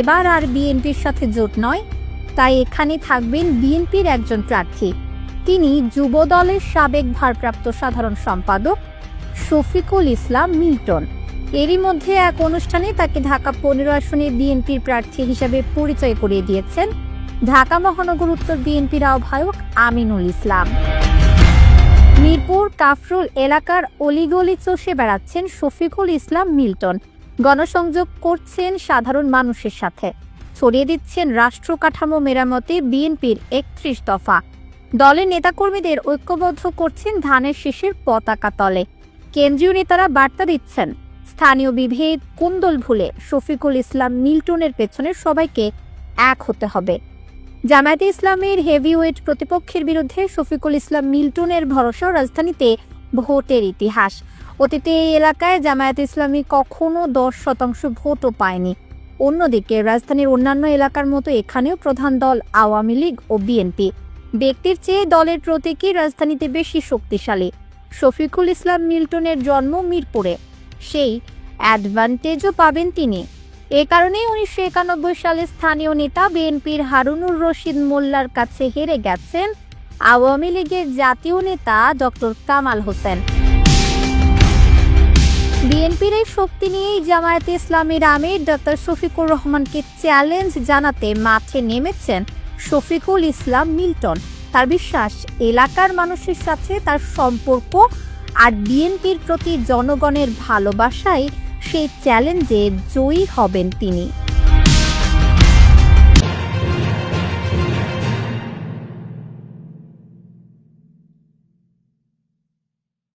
এবার আর বিএনপির সাথে জোট নয়, তাই এখানে থাকবেন বিএনপির একজন প্রার্থী। তিনি যুব দলের সাবেক ভারপ্রাপ্ত সাধারণ সম্পাদক শফিকুল ইসলাম মিল্টন। এরই মধ্যে এক অনুষ্ঠানে তাকে ঢাকা পনেরো আসনে বিএনপির প্রার্থী হিসাবে পরিচয় করিয়ে দিয়েছেন ঢাকা মহানগর উত্তর বিএনপির আহ্বায়ক আমিনুল ইসলাম। মিরপুর কাফরুল এলাকার অলিগলি চষে বেড়াচ্ছেন শফিকুল ইসলাম মিল্টন। গণসংযোগ করছেন সাধারণ মানুষের সাথে। ছড়িয়ে দিচ্ছেন রাষ্ট্র কাঠামো মেরামতে বিএনপির একত্রিশ দফা। দলের নেতাকর্মীদের ঐক্যবদ্ধ করছেন ধানের শীষের পতাকা তলে। কেন্দ্রীয় নেতারা বার্তা দিচ্ছেন, স্থানীয় বিভেদ, কুন্দল ভুলে শফিকুল ইসলাম মিল্টনের পেছনে সবাইকে এক হতে হবে। জামায়াতে ইসলামের হেভিওয়েট প্রতিপক্ষের বিরুদ্ধে শফিকুল ইসলাম মিল্টনের ভরসা রাজধানীতে ভোটের ইতিহাস। অতীতে এই এলাকায় জামায়াত ইসলামী কখনো দশ শতাংশ ভোটও পায়নি। অন্যদিকে রাজধানীর অন্যান্য এলাকার মতো এখানেও প্রধান দল আওয়ামী লীগ ও বিএনপি। ব্যক্তির চেয়ে দলের প্রতীকই রাজধানীতে বেশি শক্তিশালী। শফিকুল ইসলাম মিল্টনের জন্ম মিরপুরে। সেই অ্যাডভান্টেজও পাবেন তিনি। এ কারণেই উনিশশো একানব্বই সালে স্থানীয় নেতা বিএনপির হারুনুর রশিদ মোল্লার কাছে হেরে গেছেন আওয়ামী লীগের জাতীয় নেতা ডক্টর কামাল হোসেন। বিএনপির এই শক্তি নিয়েই জামায়াতে ইসলামীর আমির ডক্টর শফিকুর রহমানকে চ্যালেঞ্জ জানাতে মাঠে নেমেছেন শফিকুল ইসলাম মিল্টন। তার বিশ্বাস, এলাকার মানুষের সাথে তার সম্পর্ক আর বিএনপির প্রতি জনগণের ভালোবাসায় সেই চ্যালেঞ্জে জয়ী হবেন তিনি।